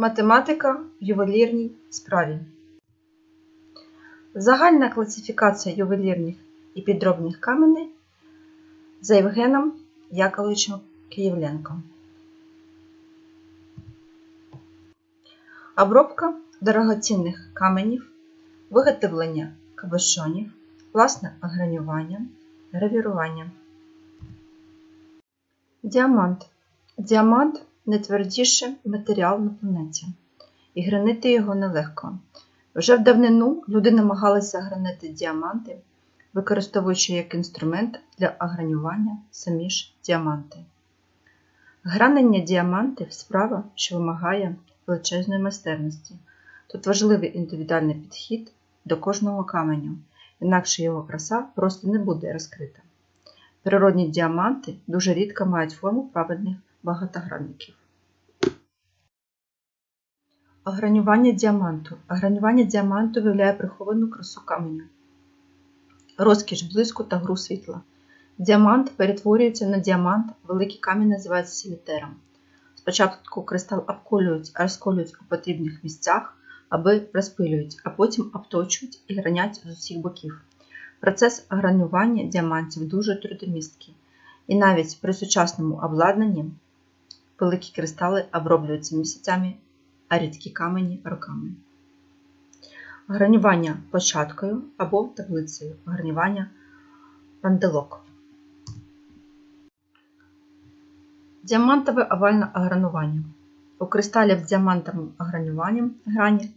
Математика в ювелірній справі. Загальна класифікація ювелірних і підробних каменей за Євгеном Яковлевичем Київленком. Обробка дорогоцінних каменів, виготовлення кабошонів, власне гранювання, гравірування. Діамант. Діамант найтвердіший матеріал на планеті, і гранити його нелегко. Вже в давнину люди намагалися гранити діаманти, використовуючи як інструмент для агранювання самі ж діаманти. Гранення діамантів справа, що вимагає величезної майстерності. Тут важливий індивідуальний підхід до кожного каменю, інакше його краса просто не буде розкрита. Природні діаманти дуже рідко мають форму правильних багатогранників. Огранювання діаманту. Огранювання діаманту виявляє приховану красу каменю, розкіш блиску та гру світла. Діамант перетворюється на діамант, великий камінь називається сілітером. Спочатку кристал обколюють, розколюють у потрібних місцях, аби розпилюють, а потім обточують і гранять з усіх боків. Процес гранювання діамантів дуже трудомісткий, і навіть при сучасному обладнанні великі кристали оброблюються місяцями, а рідкі камені роками. Гранювання початкою або таблицею гранювання панделок. Діамантове овальне огранування. У кристалів з діамантовим огранюванням грані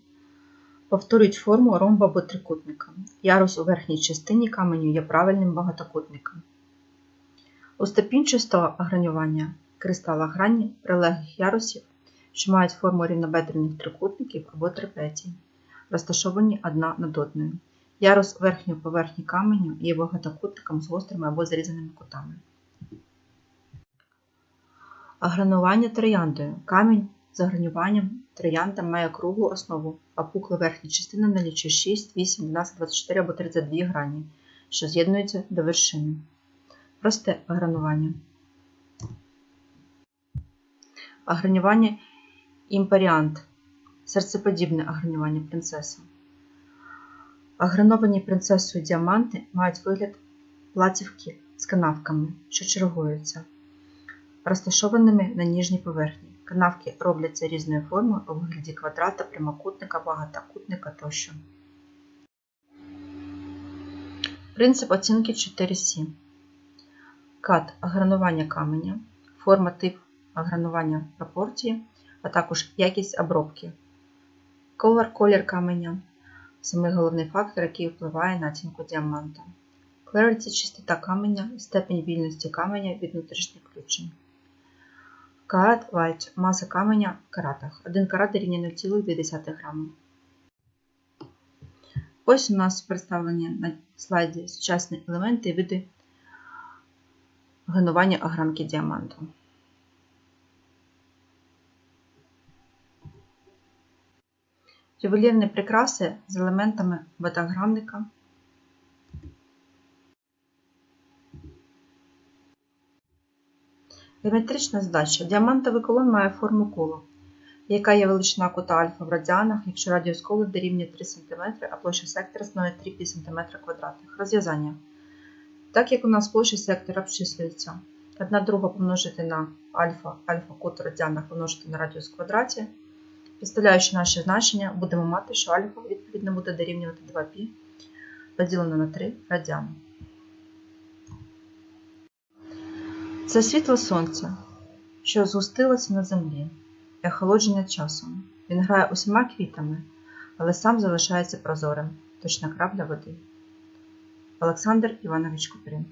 повторюють форму ромба або трикутника. Ярус у верхній частині каменю є правильним багатокутником. У степінчастого огранювання кристала грані прилеглих ярусів, що мають форму рівнобедрених трикутників або трапецій, розташовані одна над одною. Ярус верхньої поверхні каменю є багатокутником з гострими або зрізаними кутами. Огранування трояндою. Камінь з огранюванням троянда має круглу основу, а пукла верхня частина налічує 6, 8, 12, 24 або 32 грані, що з'єднуються до вершини. Просте огранування. Огранювання імперіант. Серцеподібне огранювання принцеса. Ограновані принцесою діаманти мають вигляд платівки з канавками, що чергуються, розташованими на ніжній поверхні. Канавки робляться різної форми у вигляді квадрата, прямокутника, багатокутника тощо. Принцип оцінки 4С. Кат агранування каменя, форма тип агранування пропорції, а також якість обробки. Колор колір каменя самий головний фактор, який впливає на оцінку діаманта. Clarity – чистота каменя, степень вільності каменя від внутрішніх включень. Карат White – маса каменя в каратах. 1 карат рівня 0,2 грама. Ось у нас представлені на слайді сучасні елементи і види гранування огранки діаманту. Ювелірні прикраси з елементами батагранника. Геометрична задача. Діамантовий колон має форму кола, яка є величина кута альфа в радіанах, якщо радіус кола дорівнює 3 см, а площа сектора становить 3 см квадратних. Розв'язання. Так як у нас площа сектора обчислюється 1 друга помножити на альфа, альфа кут в радіанах помножити на радіус в квадраті, Підставляючи наше значення, будемо мати, що альфа відповідно буде дорівнювати 2π поділено на 3 радіани. Це світло сонця, що згустилося на землі, і охолодження часом. Він грає усіма квітами, але сам залишається прозорим, точно крапля води. Олександр Іванович Куприн